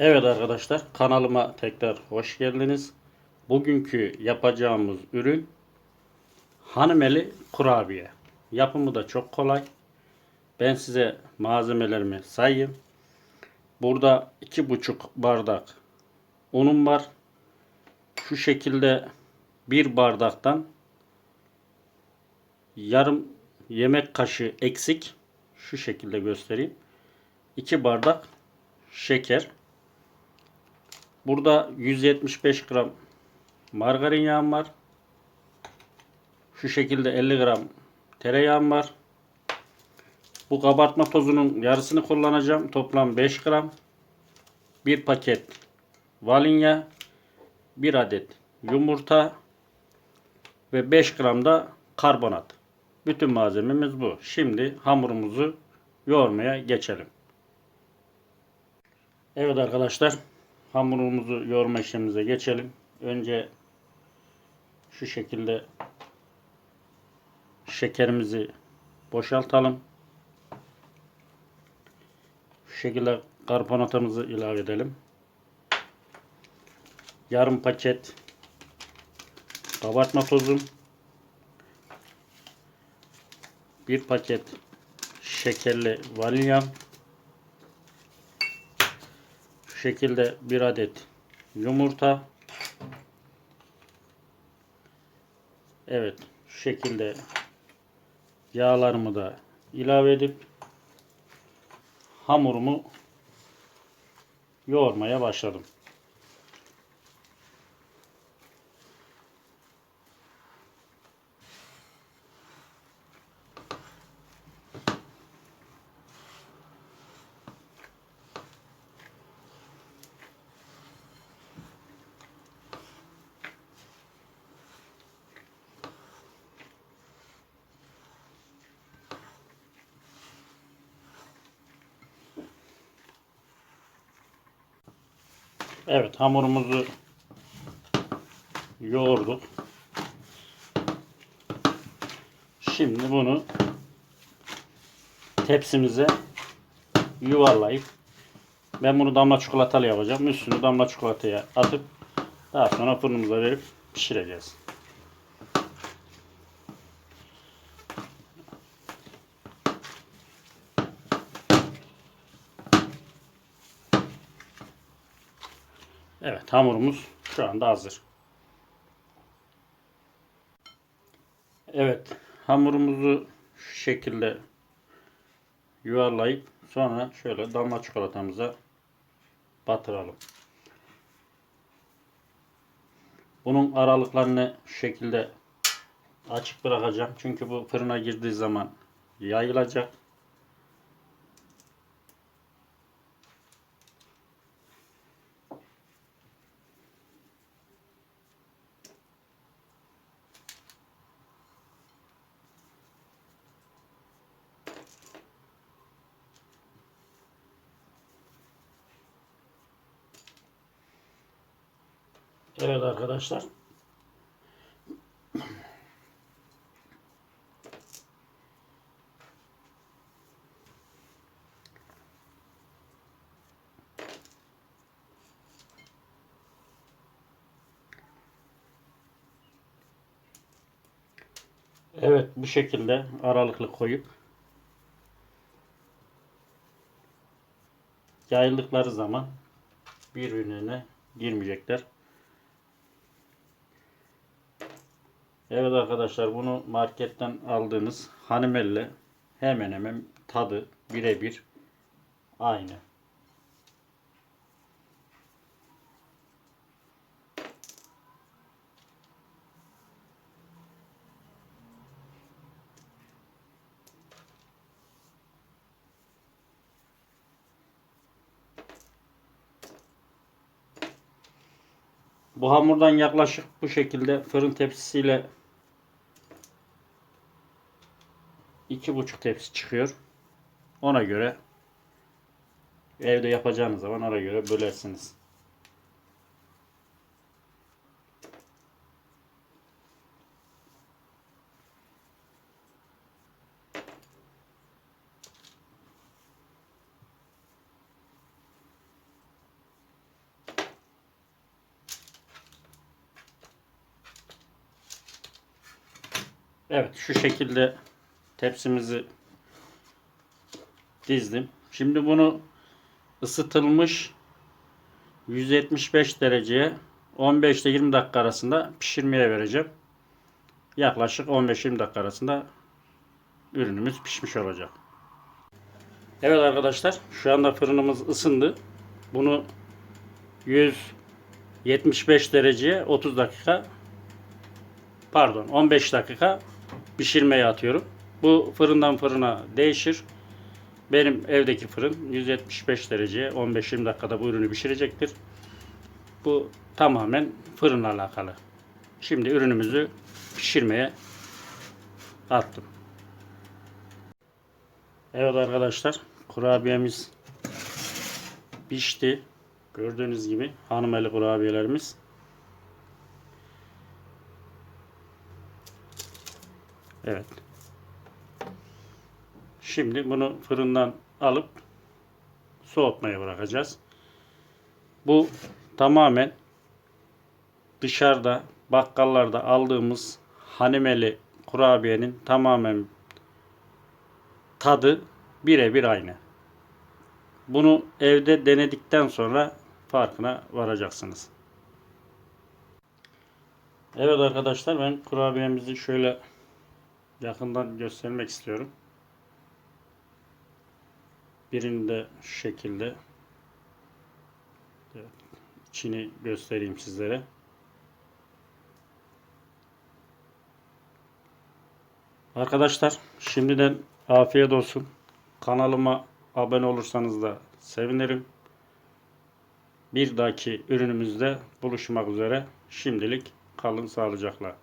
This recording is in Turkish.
Evet arkadaşlar kanalıma tekrar hoş geldiniz. Bugünkü yapacağımız ürün hanımeli kurabiye. Yapımı da çok kolay. Ben size malzemelerimi sayayım. Burada iki buçuk bardak unum var. Şu şekilde bir bardaktan yarım yemek kaşığı eksik. Şu şekilde göstereyim. 2 bardak şeker. Burada 175 gram margarin yağım var. Şu şekilde 50 gram tereyağım var. Bu kabartma tozunun yarısını kullanacağım. Toplam 5 gram. Bir paket vanilya. Bir adet yumurta. Ve 5 gram da karbonat. Bütün malzememiz bu. Şimdi hamurumuzu yoğurmaya geçelim. Evet arkadaşlar hamurumuzu yoğurma işlemimize geçelim. Önce şu şekilde şekerimizi boşaltalım. Şu şekilde karbonatımızı ilave edelim. Yarım paket kabartma tozum. Bir paket şekerli vanilyam. Şekilde bir adet yumurta. Evet, şu şekilde yağlarımı da ilave edip hamurumu yoğurmaya başladım. Evet, hamurumuzu yoğurduk. Şimdi bunu tepsimize yuvarlayıp ben bunu damla çikolatalı yapacağım. Üstünü damla çikolataya atıp daha sonra fırınımıza verip pişireceğiz. Evet hamurumuz şu anda hazır. Evet hamurumuzu şu şekilde yuvarlayıp sonra şöyle damla çikolatamıza batıralım. Bunun aralıklarını şu şekilde açık bırakacağım. Çünkü bu fırına girdiği zaman yayılacak. Evet arkadaşlar. Evet bu şekilde aralıklı koyup yayıldıkları zaman birbirine girmeyecekler. Evet arkadaşlar bunu marketten aldığınız hanımelle hemen hemen tadı birebir aynı. Bu hamurdan yaklaşık bu şekilde fırın tepsisiyle iki buçuk tepsi çıkıyor. Ona göre evde yapacağınız zaman ona göre bölersiniz. Evet şu şekilde tepsimizi dizdim. Şimdi bunu ısıtılmış 175 dereceye 15 ile 20 dakika arasında pişirmeye vereceğim. Yaklaşık 15-20 dakika arasında ürünümüz pişmiş olacak. Evet arkadaşlar şu anda fırınımız ısındı. Bunu 175 dereceye 30 dakika pardon 15 dakika pişirmeye atıyorum. Bu fırından fırına değişir. Benim evdeki fırın 175 dereceye 15-20 dakikada bu ürünü pişirecektir. Bu tamamen fırınla alakalı. Şimdi ürünümüzü pişirmeye attım. Evet arkadaşlar kurabiyemiz pişti. Gördüğünüz gibi hanım eli kurabiyelerimiz. Evet. Şimdi bunu fırından alıp soğutmaya bırakacağız. Bu tamamen dışarıda bakkallarda aldığımız hanımeli kurabiyenin tamamen tadı birebir aynı. Bunu evde denedikten sonra farkına varacaksınız. Evet arkadaşlar ben kurabiyemizi şöyle yakından göstermek istiyorum. Birini de şu şekilde evet, içini göstereyim sizlere. Arkadaşlar şimdiden afiyet olsun. Kanalıma abone olursanız da sevinirim. Bir dahaki ürünümüzde buluşmak üzere. Şimdilik kalın sağlıcakla.